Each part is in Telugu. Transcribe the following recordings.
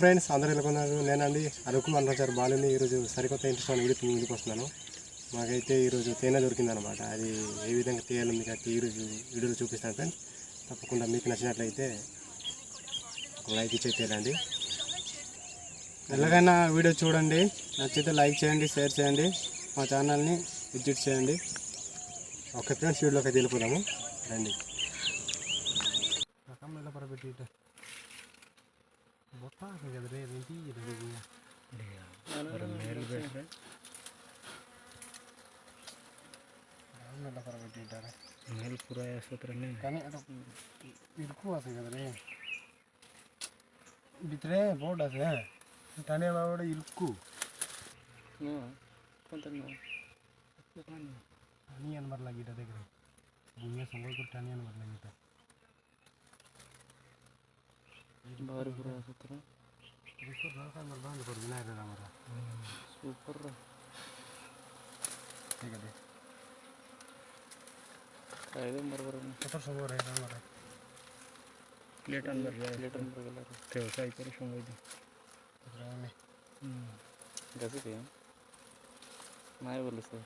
ఫ్రెండ్స్ అందరూ వెళ్ళుకున్నారు నేనండి అరకు అన్నచారు బాలుని ఈరోజు సరికొత్త ఇంట్రెస్ట్ అని వీడియో ముందుకు వస్తున్నాను. మాకైతే ఈరోజు తేనె దొరికిందనమాట అది ఏ విధంగా తీయాలో మీకు అయితే ఈరోజు వీడియోలో చూపిస్తాను ఫ్రెండ్స్. తప్పకుండా మీకు నచ్చినట్లయితే ఒక లైక్ ఇచ్చే తేలండి ఎలాగైనా వీడియో చూడండి. నచ్చితే లైక్ చేయండి షేర్ చేయండి. మా ఛానల్ని విజిట్ చేయండి. ఓకే ఫ్రెండ్స్ వీడియోకి అయితే వెళ్ళిపోదాము. రండి. மொத்தம் கதிரே ரெண்டு இருக்குங்க நல்ல படம் வெட்டிட்டாரு மேல் புற சூத்திரன்னு இருக்கும் ஆசை கதிரே ಬಿತ್ತನೆ ಬೋರ್ಡ್ ಅದೇ ತಾನೇ ಮಾಡ ಇಲ್ಕು ಟಾನಿಯನ್ ಬರ್ಲಾಗಿಟ್ಟ ದೇಗ್ರೆ ಭೂಮಿಯ ಸಂಬಳಕ್ಕೆ ಟಾನಿಯನ್ ಬರ್ಲಾಗಿಟ್ಟ ಕಾಯ್ದೆ ಬರ್ಬರ ಸತ್ತರ್ ಸೋಮವಾರ ರಾಮರ ಪ್ಲೇಟ್ ಅನ್ ಬರ್ಲಿ ಪ್ಲೇಟ್ ಅನ್ ಬರಲ್ಲ ವ್ಯವಸಾಯ ಕರಿ ಶಂಗೈತಿ ರಾಮೆ ಗಸತಿ ನಾಯಿ ಬರಲಿ ಸರ್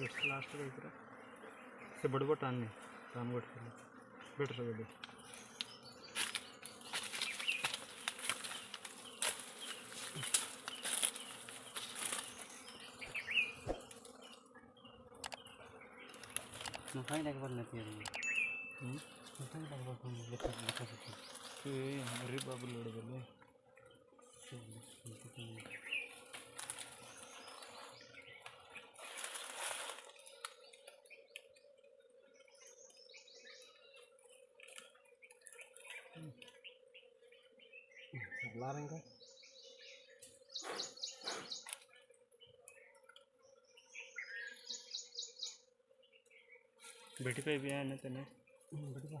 लास्ट का से बड़बड़ टान टान बट कर बेटर से बड़े नुकाई लगे बोल नहीं रही नुकाई लगे बोल तुम लेकर लेकर सकते हैं अरे बाबू लड़े बोले Laring kan? बेटी पे भी आया ना तेने हम्म, बेटी का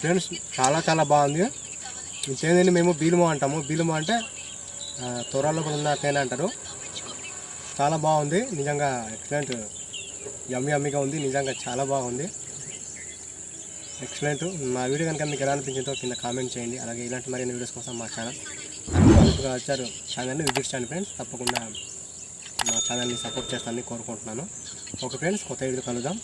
ఫ్రెండ్స్ చాలా చాలా బాగుంది. ఇంకేందండి మేము బీలుమో అంటాము. బీలుమో అంటే త్వరలో త్వర ఉన్న తేనె అంటారు. చాలా బాగుంది. నిజంగా ఎక్సలెంట్. యమ్మి యమ్మిగా ఉంది. నిజంగా చాలా బాగుంది. ఎక్సలెంట్. మా వీడియో కనుక మీకు ఎలా అనిపించిందో కింద కామెంట్ చేయండి. అలాగే ఇలాంటి మరిన్ని వీడియోస్ కోసం మా ఛానల్ అనుకుగా వచ్చారు ఛానల్ని విజిట్ చేయండి ఫ్రెండ్స్. తప్పకుండా మా ఛానల్ని సపోర్ట్ చేస్తానని కోరుకుంటున్నాను. ఓకే ఫ్రెండ్స్ కొత్త వీడియో కలుద్దాం.